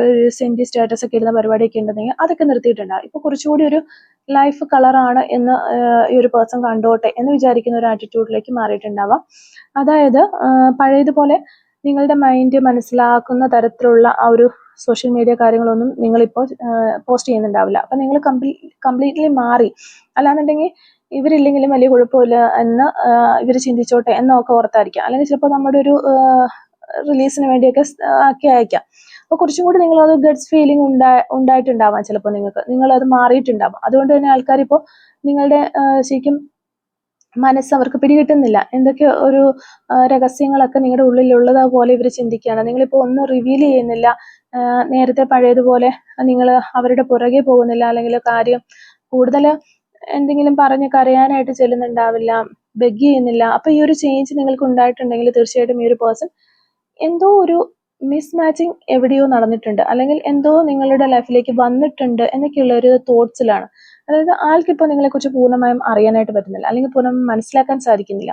ഒരു സെന്റി സ്റ്റാറ്റസ് ഒക്കെ ഇടുന്ന പരിപാടിയൊക്കെ ഉണ്ടെങ്കിൽ അതൊക്കെ നിർത്തിയിട്ടുണ്ടാവും. ഇപ്പോൾ കുറച്ചുകൂടി ഒരു ലൈഫ് കളറാണ് എന്ന് ഈ ഒരു പേഴ്സൺ കണ്ടോട്ടെ എന്ന് വിചാരിക്കുന്ന ഒരു ആറ്റിറ്റ്യൂഡിലേക്ക് മാറിയിട്ടുണ്ടാവാം. അതായത് പഴയതുപോലെ നിങ്ങളുടെ മൈൻഡ് മനസ്സിലാക്കുന്ന തരത്തിലുള്ള ആ ഒരു സോഷ്യൽ മീഡിയ കാര്യങ്ങളൊന്നും നിങ്ങളിപ്പോൾ പോസ്റ്റ് ചെയ്യുന്നുണ്ടാവില്ല. അപ്പം നിങ്ങൾ കംപ്ലീ കംപ്ലീറ്റ്ലി മാറി. അല്ലാന്നുണ്ടെങ്കിൽ ഇവരില്ലെങ്കിലും വലിയ കുഴപ്പമില്ല എന്ന് ഇവർ ചിന്തിച്ചോട്ടെ എന്നൊക്കെ ഓർത്തായിരിക്കാം. അല്ലെങ്കിൽ ചിലപ്പോൾ നമ്മുടെ ഒരു റിലീസിന് വേണ്ടിയൊക്കെ ആക്കി അയക്കാം അപ്പോൾ കുറച്ചും കൂടി നിങ്ങളത് ഗഡ്സ് ഫീലിംഗ് ഉണ്ടാ ഉണ്ടായിട്ടുണ്ടാവാം ചിലപ്പോൾ നിങ്ങൾക്ക്. നിങ്ങളത് മാറിയിട്ടുണ്ടാവാം. അതുകൊണ്ട് തന്നെ ആൾക്കാർ ഇപ്പോൾ നിങ്ങളുടെ ശരിക്കും മനസ്സ് അവർക്ക് പിടികിട്ടുന്നില്ല. എന്തൊക്കെ ഒരു രഹസ്യങ്ങളൊക്കെ നിങ്ങളുടെ ഉള്ളിലുള്ളതാ പോലെ ഇവർ ചിന്തിക്കുകയാണ്. നിങ്ങളിപ്പോൾ ഒന്നും റിവീൽ ചെയ്യുന്നില്ല. നേരത്തെ പഴയതുപോലെ നിങ്ങൾ അവരുടെ പുറകെ പോകുന്നില്ല അല്ലെങ്കിൽ കാര്യം കൂടുതൽ എന്തെങ്കിലും പറഞ്ഞ് കരയാനായിട്ട് ചെല്ലുന്നുണ്ടാവില്ല ബെഗ് ചെയ്യുന്നില്ല. അപ്പൊ ഈ ഒരു ചേഞ്ച് നിങ്ങൾക്ക് ഉണ്ടായിട്ടുണ്ടെങ്കിൽ തീർച്ചയായിട്ടും ഈ ഒരു പേഴ്സൺ എന്തോ ഒരു മിസ് മാച്ചിങ് എവിടെയോ നടന്നിട്ടുണ്ട്. അല്ലെങ്കിൽ എന്തോ നിങ്ങളുടെ ലൈഫിലേക്ക് വന്നിട്ടുണ്ട് എന്നൊക്കെയുള്ള ഒരു തോട്ട്സിലാണ് അതായത് ആൾക്കിപ്പോൾ നിങ്ങളെക്കുറിച്ച് പൂർണമായും അറിയാനായിട്ട് പറ്റുന്നില്ല. അല്ലെങ്കിൽ പൂർണമായും മനസ്സിലാക്കാൻ സാധിക്കുന്നില്ല.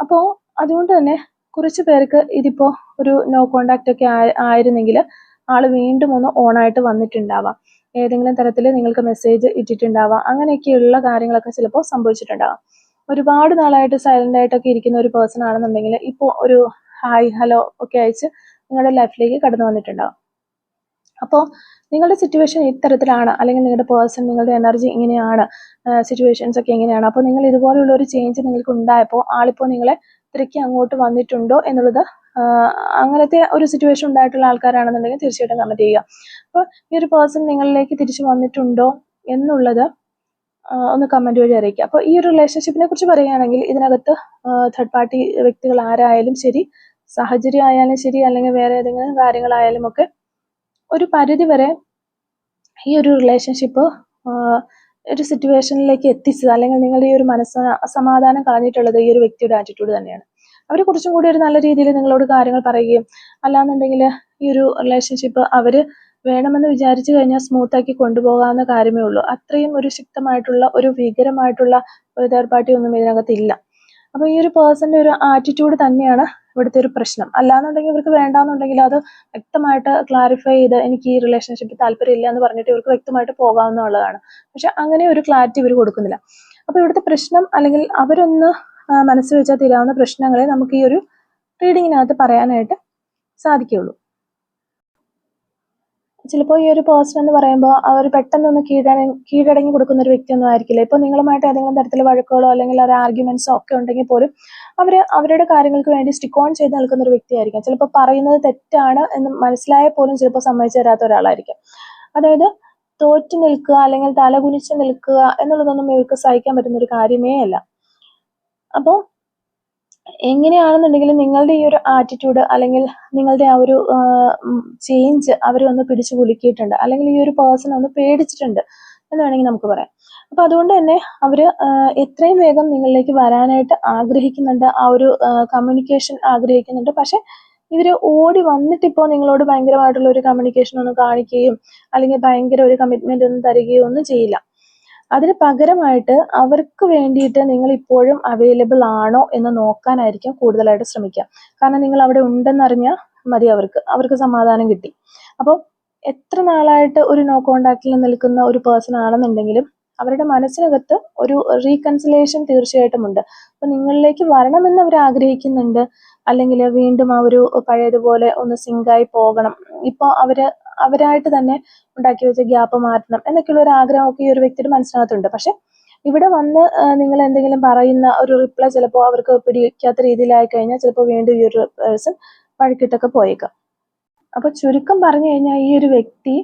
അപ്പോൾ അതുകൊണ്ട് തന്നെ കുറച്ച് പേർക്ക് ഇതിപ്പോൾ ഒരു നോ കോണ്ടാക്റ്റ് ഒക്കെ ആയിരുന്നെങ്കിൽ ആൾ വീണ്ടും ഒന്ന് ഓൺ ആയിട്ട് വന്നിട്ടുണ്ടാവാം. ഏതെങ്കിലും തരത്തിൽ നിങ്ങൾക്ക് മെസ്സേജ് ഇട്ടിട്ടുണ്ടാവാം. അങ്ങനെയൊക്കെയുള്ള കാര്യങ്ങളൊക്കെ ചിലപ്പോൾ സംഭവിച്ചിട്ടുണ്ടാവാം. ഒരുപാട് നാളായിട്ട് സൈലന്റ് ആയിട്ടൊക്കെ ഇരിക്കുന്ന ഒരു പേഴ്സൺ ആണെന്നുണ്ടെങ്കിൽ ഇപ്പോൾ ഒരു ഹായ് ഹലോ ഒക്കെ അയച്ച് നിങ്ങളുടെ ലൈഫിലേക്ക് കടന്നു വന്നിട്ടുണ്ടാവും. അപ്പോൾ നിങ്ങളുടെ സിറ്റുവേഷൻ ഇത്തരത്തിലാണ്. അല്ലെങ്കിൽ നിങ്ങളുടെ പേഴ്സൺ നിങ്ങളുടെ എനർജി ഇങ്ങനെയാണ്. സിറ്റുവേഷൻസ് ഒക്കെ എങ്ങനെയാണ്. അപ്പോൾ നിങ്ങൾ ഇതുപോലുള്ള ഒരു ചേഞ്ച് നിങ്ങൾക്ക് ഉണ്ടായപ്പോൾ ആളിപ്പോൾ നിങ്ങളെ തിരക്കി അങ്ങോട്ട് വന്നിട്ടുണ്ടോ എന്നുള്ളത് അങ്ങനത്തെ ഒരു സിറ്റുവേഷൻ ഉണ്ടായിട്ടുള്ള ആൾക്കാരാണെന്നുണ്ടെങ്കിൽ തീർച്ചയായിട്ടും കമന്റ് ചെയ്യുക. അപ്പോൾ ഈ ഒരു പേഴ്സൺ നിങ്ങളിലേക്ക് തിരിച്ചു വന്നിട്ടുണ്ടോ എന്നുള്ളത് ഒന്ന് കമന്റ് വഴി അറിയിക്കുക. അപ്പോൾ ഈ ഒരു റിലേഷൻഷിപ്പിനെ കുറിച്ച് പറയുകയാണെങ്കിൽ ഇതിനകത്ത് തേർഡ് പാർട്ടി വ്യക്തികൾ ആരായാലും ശരി സാഹചര്യം ആയാലും ശരി അല്ലെങ്കിൽ വേറെ ഏതെങ്കിലും കാര്യങ്ങളായാലും ഒക്കെ ഒരു പരിധി വരെ ഈ ഒരു റിലേഷൻഷിപ്പ് ഒരു സിറ്റുവേഷനിലേക്ക് എത്തിച്ചത് അല്ലെങ്കിൽ നിങ്ങളുടെ ഈ ഒരു മനസ്സ് സമാധാനം കളഞ്ഞിട്ടുള്ളത് ഈ ഒരു വ്യക്തിയുടെ ആറ്റിറ്റ്യൂഡ് തന്നെയാണ്. അവർ കുറച്ചും കൂടി ഒരു നല്ല രീതിയിൽ നിങ്ങളോട് കാര്യങ്ങൾ പറയുകയും അല്ലാന്നുണ്ടെങ്കിൽ ഈ ഒരു റിലേഷൻഷിപ്പ് അവർ വേണമെന്ന് വിചാരിച്ചു കഴിഞ്ഞാൽ സ്മൂത്താക്കി കൊണ്ടുപോകാവുന്ന കാര്യമേ ഉള്ളൂ. അത്രയും ഒരു ശക്തമായിട്ടുള്ള ഒരു ഭീകരമായിട്ടുള്ള ഒരു തേർഡ് പാർട്ടി ഒന്നും ഇതിനകത്ത് ഇല്ല. അപ്പോൾ ഈ ഒരു പേഴ്സന്റെ ഒരു ആറ്റിറ്റ്യൂഡ് തന്നെയാണ് ഇവിടുത്തെ ഒരു പ്രശ്നം. അല്ലാന്നുണ്ടെങ്കിൽ ഇവർക്ക് വേണ്ടാന്നുണ്ടെങ്കിൽ അത് വ്യക്തമായിട്ട് ക്ലാരിഫൈ ചെയ്ത് എനിക്ക് ഈ റിലേഷൻഷിപ്പ് താല്പര്യമില്ല എന്ന് പറഞ്ഞിട്ട് ഇവർക്ക് വ്യക്തമായിട്ട് പോകാവുന്നതാണ് പക്ഷെ അങ്ങനെ ഒരു ക്ലാരിറ്റി ഇവർ കൊടുക്കുന്നില്ല. അപ്പോൾ ഇവിടുത്തെ പ്രശ്നം അല്ലെങ്കിൽ അവരൊന്ന് മനസ്സിൽ വെച്ചാൽ തീരാവുന്ന പ്രശ്നങ്ങളെ നമുക്ക് ഈ ഒരു റീഡിങ്ങിനകത്ത് പറയാനായിട്ട് സാധിക്കുകയുള്ളൂ. ചിലപ്പോൾ ഈ ഒരു പേഴ്സൺ എന്ന് പറയുമ്പോൾ അവർ പെട്ടെന്നൊന്ന് കീഴടങ്ങി കീഴടങ്ങി കൊടുക്കുന്ന ഒരു വ്യക്തിയൊന്നും ആയിരിക്കില്ല. ഇപ്പോൾ നിങ്ങളുമായിട്ട് ഏതെങ്കിലും തരത്തിൽ വഴക്കുകളോ അല്ലെങ്കിൽ ഒരു ആർഗ്യുമെന്റ്സോ ഒക്കെ ഉണ്ടെങ്കിൽ പോലും അവർ അവരുടെ കാര്യങ്ങൾക്ക് വേണ്ടി സ്റ്റിക്ക് ഓൺ ചെയ്ത് നിൽക്കുന്ന ഒരു വ്യക്തിയായിരിക്കാം. ചിലപ്പോൾ പറയുന്നത് തെറ്റാണ് എന്ന് മനസ്സിലായ പോലും ചിലപ്പോൾ സമ്മതിച്ചു തരാത്ത ഒരാളായിരിക്കും. അതായത് തോറ്റു നിൽക്കുക അല്ലെങ്കിൽ തലകുനിച്ച് നിൽക്കുക എന്നുള്ളതൊന്നും ഇവർക്ക് സഹിക്കാൻ പറ്റുന്ന ഒരു കാര്യമേ അല്ല. അപ്പോൾ എങ്ങനെയാണെന്നുണ്ടെങ്കിലും നിങ്ങളുടെ ഈ ഒരു ആറ്റിറ്റ്യൂഡ് അല്ലെങ്കിൽ നിങ്ങളുടെ ആ ഒരു ചേഞ്ച് അവരെ ഒന്ന് പിടിച്ചു കുലുക്കിയിട്ടുണ്ട്. അല്ലെങ്കിൽ ഈ ഒരു പേഴ്സൺ ഒന്ന് പേടിച്ചിട്ടുണ്ട് എന്ന് വേണമെങ്കിൽ നമുക്ക് പറയാം. അപ്പൊ അതുകൊണ്ട് തന്നെ അവർ എത്രയും വേഗം നിങ്ങളിലേക്ക് വരാനായിട്ട് ആഗ്രഹിക്കുന്നുണ്ട്. ആ ഒരു കമ്മ്യൂണിക്കേഷൻ ആഗ്രഹിക്കുന്നുണ്ട്. പക്ഷെ ഇവർ ഓടി വന്നിട്ട് നിങ്ങളോട് ഭയങ്കരമായിട്ടുള്ള ഒരു കമ്മ്യൂണിക്കേഷൻ ഒന്നും കാണിക്കുകയും അല്ലെങ്കിൽ ഭയങ്കര ഒരു കമ്മിറ്റ്മെന്റ് ഒന്നും തരികയോ ഒന്നും ചെയ്യില്ല. അതിന് പകരമായിട്ട് അവർക്ക് വേണ്ടിയിട്ട് നിങ്ങൾ ഇപ്പോഴും അവൈലബിൾ ആണോ എന്ന് നോക്കാനായിരിക്കും കൂടുതലായിട്ട് ശ്രമിക്കുക. കാരണം നിങ്ങൾ അവിടെ ഉണ്ടെന്നറിഞ്ഞാൽ മതി അവർക്ക്. അവർക്ക് സമാധാനം കിട്ടി. അപ്പോൾ എത്ര നാളായിട്ട് ഒരു നോ കോണ്ടാക്റ്റിൽ നിൽക്കുന്ന ഒരു പേഴ്സൺ ആണെന്നുണ്ടെങ്കിലും അവരുടെ മനസ്സിനകത്ത് ഒരു റീകൺസിലേഷൻ തീർച്ചയായിട്ടും ഉണ്ട്. അപ്പം നിങ്ങളിലേക്ക് വരണമെന്ന് അവർ ആഗ്രഹിക്കുന്നുണ്ട്. അല്ലെങ്കിൽ വീണ്ടും ആ ഒരു പഴയതുപോലെ ഒന്ന് സിങ്കായി പോകണം. ഇപ്പോൾ അവർ അവരായിട്ട് തന്നെ ഉണ്ടാക്കി വെച്ച ഗ്യാപ്പ് മാറ്റണം എന്നൊക്കെയുള്ള ഒരു ആഗ്രഹമൊക്കെ ഈ ഒരു വ്യക്തിയുടെ മനസ്സിനകത്തുണ്ട്. പക്ഷെ ഇവിടെ വന്ന് നിങ്ങൾ എന്തെങ്കിലും പറയുന്ന ഒരു റിപ്ലൈ ചിലപ്പോൾ അവർക്ക് പിടിക്കാത്ത രീതിയിലായി കഴിഞ്ഞാൽ ചിലപ്പോൾ വീണ്ടും ഈ ഒരു പേഴ്സൺ വഴിക്കിട്ടൊക്കെ പോയേക്കാം. അപ്പൊ ചുരുക്കം പറഞ്ഞു കഴിഞ്ഞാൽ ഈ ഒരു വ്യക്തി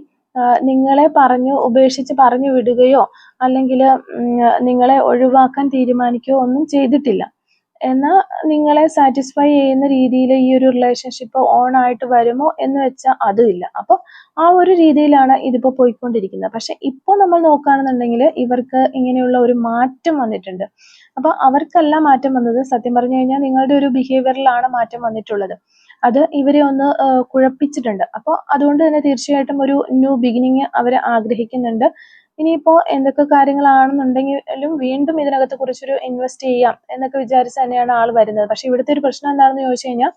നിങ്ങളെ പറഞ്ഞു ഉപേക്ഷിച്ച് പറഞ്ഞു വിടുകയോ അല്ലെങ്കിൽ നിങ്ങളെ ഒഴിവാക്കാൻ തീരുമാനിക്കുകയോ ഒന്നും ചെയ്തിട്ടില്ല. എന്നാൽ നിങ്ങളെ സാറ്റിസ്ഫൈ ചെയ്യുന്ന രീതിയിൽ ഈ ഒരു റിലേഷൻഷിപ്പ് ഓൺ ആയിട്ട് വരുമോ എന്ന് വെച്ചാൽ അതും ഇല്ല. അപ്പൊ ആ ഒരു രീതിയിലാണ് ഇതിപ്പോ പോയിക്കൊണ്ടിരിക്കുന്നത്. പക്ഷെ ഇപ്പോൾ നമ്മൾ നോക്കുകയാണെന്നുണ്ടെങ്കിൽ ഇവർക്ക് ഇങ്ങനെയുള്ള ഒരു മാറ്റം വന്നിട്ടുണ്ട്. അപ്പോൾ അവർക്കല്ല മാറ്റം വന്നത്. സത്യം പറഞ്ഞു കഴിഞ്ഞാൽ നിങ്ങളുടെ ഒരു ബിഹേവിയറിലാണ് മാറ്റം വന്നിട്ടുള്ളത്. അത് ഇവരെ ഒന്ന് കുഴപ്പിച്ചിട്ടുണ്ട്. അപ്പോൾ അതുകൊണ്ട് തന്നെ തീർച്ചയായിട്ടും ഒരു ന്യൂ ബിഗിനിങ് അവർ ആഗ്രഹിക്കുന്നുണ്ട്. ഇനിയിപ്പോ എന്തൊക്കെ കാര്യങ്ങളാണെന്നുണ്ടെങ്കിലും വീണ്ടും ഇതിനകത്ത് കുറച്ചൊരു ഇൻവെസ്റ്റ് ചെയ്യാം എന്നൊക്കെ വിചാരിച്ച് തന്നെയാണ് ആൾ വരുന്നത്. പക്ഷെ ഇവിടുത്തെ ഒരു പ്രശ്നം എന്താണെന്ന് ചോദിച്ചു കഴിഞ്ഞാൽ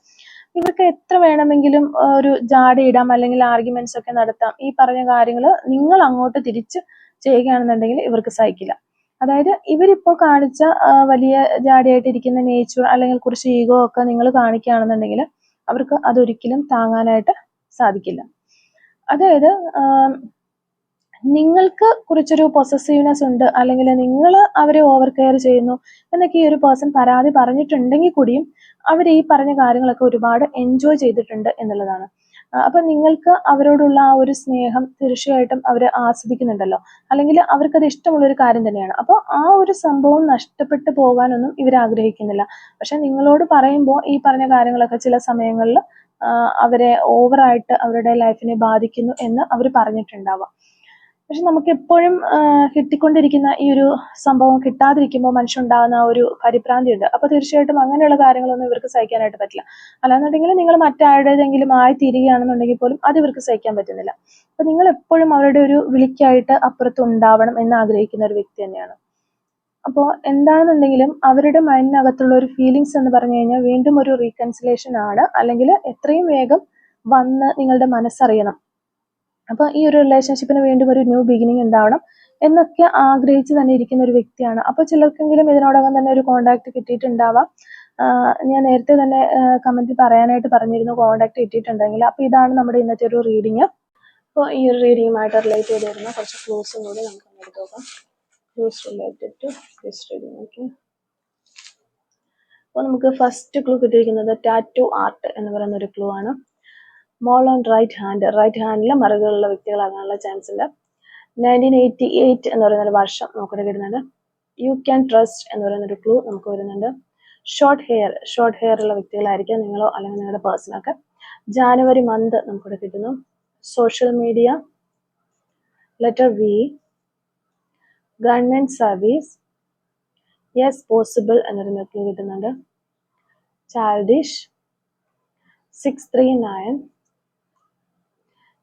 ഇവർക്ക് എത്ര വേണമെങ്കിലും ഒരു ജാടയിടാം അല്ലെങ്കിൽ ആർഗ്യുമെന്റ്സ് ഒക്കെ നടത്താം. ഈ പറഞ്ഞ കാര്യങ്ങൾ നിങ്ങൾ അങ്ങോട്ട് തിരിച്ച് ചെയ്യുകയാണെന്നുണ്ടെങ്കിൽ ഇവർക്ക് സഹിക്കില്ല. അതായത് ഇവരിപ്പോൾ കാണിച്ച വലിയ ജാടിയായിട്ടിരിക്കുന്ന നേച്ചർ അല്ലെങ്കിൽ കുറച്ച് ഈഗോ ഒക്കെ നിങ്ങൾ കാണിക്കുകയാണെന്നുണ്ടെങ്കിൽ അവർക്ക് അതൊരിക്കലും താങ്ങാനായിട്ട് സാധിക്കില്ല. അതായത് നിങ്ങൾക്ക് കുറച്ചൊരു പൊസസീവ്നെസ് ഉണ്ട് അല്ലെങ്കിൽ നിങ്ങൾ അവരെ ഓവർ കെയർ ചെയ്യുന്നു എന്നൊക്കെ ഈ ഒരു പേഴ്സൺ പരാതി പറഞ്ഞിട്ടുണ്ടെങ്കിൽ കൂടിയും അവർ ഈ പറഞ്ഞ കാര്യങ്ങളൊക്കെ ഒരുപാട് എൻജോയ് ചെയ്തിട്ടുണ്ട് എന്നുള്ളതാണ്. അപ്പൊ നിങ്ങൾക്ക് അവരോടുള്ള ആ ഒരു സ്നേഹം തീർച്ചയായിട്ടും അവർ ആസ്വദിക്കുന്നുണ്ടല്ലോ. അല്ലെങ്കിൽ അവർക്കത് ഇഷ്ടമുള്ള ഒരു കാര്യം തന്നെയാണ്. അപ്പോൾ ആ ഒരു സംഭവം നഷ്ടപ്പെട്ടു പോകാനൊന്നും ഇവർ ആഗ്രഹിക്കുന്നില്ല. പക്ഷെ നിങ്ങളോട് പറയുമ്പോൾ ഈ പറഞ്ഞ കാര്യങ്ങളൊക്കെ ചില സമയങ്ങളിൽ അവരെ ഓവറായിട്ട് അവരുടെ ലൈഫിനെ ബാധിക്കുന്നു എന്ന് അവർ പറഞ്ഞിട്ടുണ്ടാവാം. പക്ഷെ നമുക്ക് എപ്പോഴും കിട്ടിക്കൊണ്ടിരിക്കുന്ന ഈ ഒരു സംഭവം കിട്ടാതിരിക്കുമ്പോൾ മനുഷ്യണ്ടാകുന്ന ആ ഒരു പരിഭ്രാന്തി ഉണ്ട് അപ്പൊ തീർച്ചയായിട്ടും അങ്ങനെയുള്ള കാര്യങ്ങളൊന്നും ഇവർക്ക് സഹിക്കാനായിട്ട് പറ്റില്ല. അല്ലാന്നുണ്ടെങ്കിൽ നിങ്ങൾ മറ്റാരുടേതെങ്കിലും ആയി തീരുകയാണെന്നുണ്ടെങ്കിൽ പോലും അത് ഇവർക്ക് സഹിക്കാൻ പറ്റുന്നില്ല. അപ്പൊ നിങ്ങൾ എപ്പോഴും അവരുടെ ഒരു വിളിക്കായിട്ട് അപ്പുറത്ത് ഉണ്ടാവണം എന്ന് ആഗ്രഹിക്കുന്ന ഒരു വ്യക്തി തന്നെയാണ്. അപ്പോൾ എന്താണെന്നുണ്ടെങ്കിലും അവരുടെ മൈൻഡിനകത്തുള്ള ഒരു ഫീലിങ്സ് എന്ന് പറഞ്ഞു കഴിഞ്ഞാൽ വീണ്ടും ഒരു റീകൺസിലേഷൻ ആണ്. അല്ലെങ്കിൽ എത്രയും വേഗം വന്ന് നിങ്ങളുടെ മനസ്സറിയണം. അപ്പോൾ ഈ ഒരു റിലേഷൻഷിപ്പിന് വീണ്ടും ഒരു ന്യൂ ബിഗിനിങ് ഉണ്ടാവണം എന്നൊക്കെ ആഗ്രഹിച്ച് തന്നെ ഇരിക്കുന്ന ഒരു വ്യക്തിയാണ്. അപ്പോൾ ചിലർക്കെങ്കിലും ഇതിനോടകം തന്നെ ഒരു കോണ്ടാക്ട് കിട്ടിയിട്ടുണ്ടാവാം. ഞാൻ നേരത്തെ തന്നെ കമന്റിൽ പറയാനായിട്ട് പറഞ്ഞിരുന്നു കോണ്ടാക്ട് കിട്ടിയിട്ടുണ്ടെങ്കിൽ. അപ്പോൾ ഇതാണ് നമ്മുടെ ഇന്നത്തെ ഒരു റീഡിങ് അപ്പോൾ ഈ ഒരു റീഡിങ്ങുമായിട്ട് റിലേറ്റ് ചെയ്ത് വരുന്ന കുറച്ച് ക്ലൂസും കൂടി നമുക്ക് നോക്കാം. ക്ലൂസ് റിലേറ്റഡ് ടു അപ്പോൾ നമുക്ക് ഫസ്റ്റ് ക്ലൂ കിട്ടിയിരിക്കുന്നത് ടാറ്റു ആർട്ട് എന്ന് പറയുന്ന ഒരു ക്ലൂ ആണ്. Mole on right hand right handle മറുകളുള്ള വ്യക്തികളാകാനുള്ള ചാൻസ് ഉണ്ട്. നയന്റീൻ എയ്റ്റി എയ്റ്റ് എന്ന് പറയുന്ന ഒരു വർഷം നമുക്കിവിടെ വരുന്നുണ്ട് യു ക്യാൻ ട്രസ്റ്റ് എന്ന് പറയുന്ന ഒരു ക്ലൂ നമുക്ക് വരുന്നുണ്ട്. ഷോർട്ട് ഹെയർ ഷോർട്ട് ഹെയർ ഉള്ള വ്യക്തികളായിരിക്കാം നിങ്ങളോ അല്ലെങ്കിൽ നിങ്ങളുടെ പേഴ്സണൊക്കെ ജാനുവരി മന്ത് നമുക്കിവിടെ കിട്ടുന്നു. Social media letter V government service yes possible എന്നൊരു ക്ലൂ കിട്ടുന്നുണ്ട്. Childish six three nine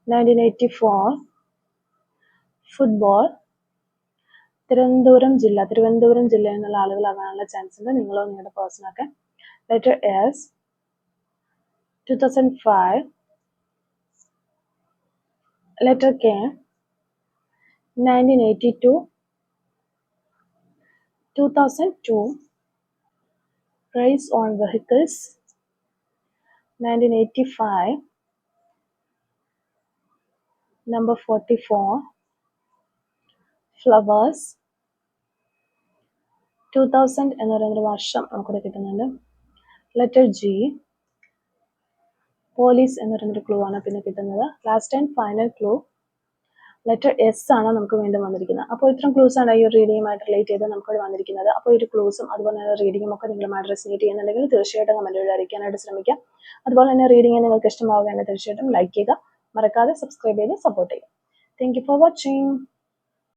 nineteen eighty four football Thiruvananthapuram ജില്ല. തിരുവനന്തപുരം ജില്ലയിൽ നിന്നുള്ള ആളുകളാകാനുള്ള ചാൻസ് ഉണ്ട്. നിങ്ങളോ നിങ്ങളുടെ പേഴ്സണൊക്കെ letter S two thousand five letter K nineteen eighty two two thousand two prize on vehicles nineteen eighty five number 44 flowers two thousand എന്ന് പറയുന്നൊരു വർഷം നമുക്കിവിടെ കിട്ടുന്നുണ്ട്. ലെറ്റർ ജി പോലീസ് എന്ന് പറയുന്നൊരു ക്ലൂ ആണ് പിന്നെ കിട്ടുന്നത്. Last and final clue letter S ആണ് നമുക്ക് വീണ്ടും വന്നിരിക്കുന്നത്. അപ്പോൾ ഇത്തരം ക്ലൂസ് ആണ് ഈ ഒരു റീഡിങ്ങുമായിട്ട് റിലേറ്റ് ചെയ്ത് നമുക്കിവിടെ വന്നിരിക്കുന്നത്. അപ്പോൾ ഈ ഒരു ക്ലൂസും അതുപോലെ തന്നെ റീഡിങ്ങും ഒക്കെ നിങ്ങളുമായിട്ട് റെസിനേറ്റ് ചെയ്യുന്നുണ്ടെങ്കിൽ തീർച്ചയായിട്ടും കമന്റ് വഴി അറിയിക്കാനായിട്ട് ശ്രമിക്കാം. അതുപോലെ തന്നെ റീഡിങ് നിങ്ങൾക്ക് ഇഷ്ടമാവുകയാണെങ്കിൽ തീർച്ചയായിട്ടും ലൈക്ക് ചെയ്യുക. മറക്കാതെ സബ്സ്ക്രൈബ് ചെയ്ത് സപ്പോർട്ട് ചെയ്യുക താങ്ക് യു ഫോർ വാച്ചിങ്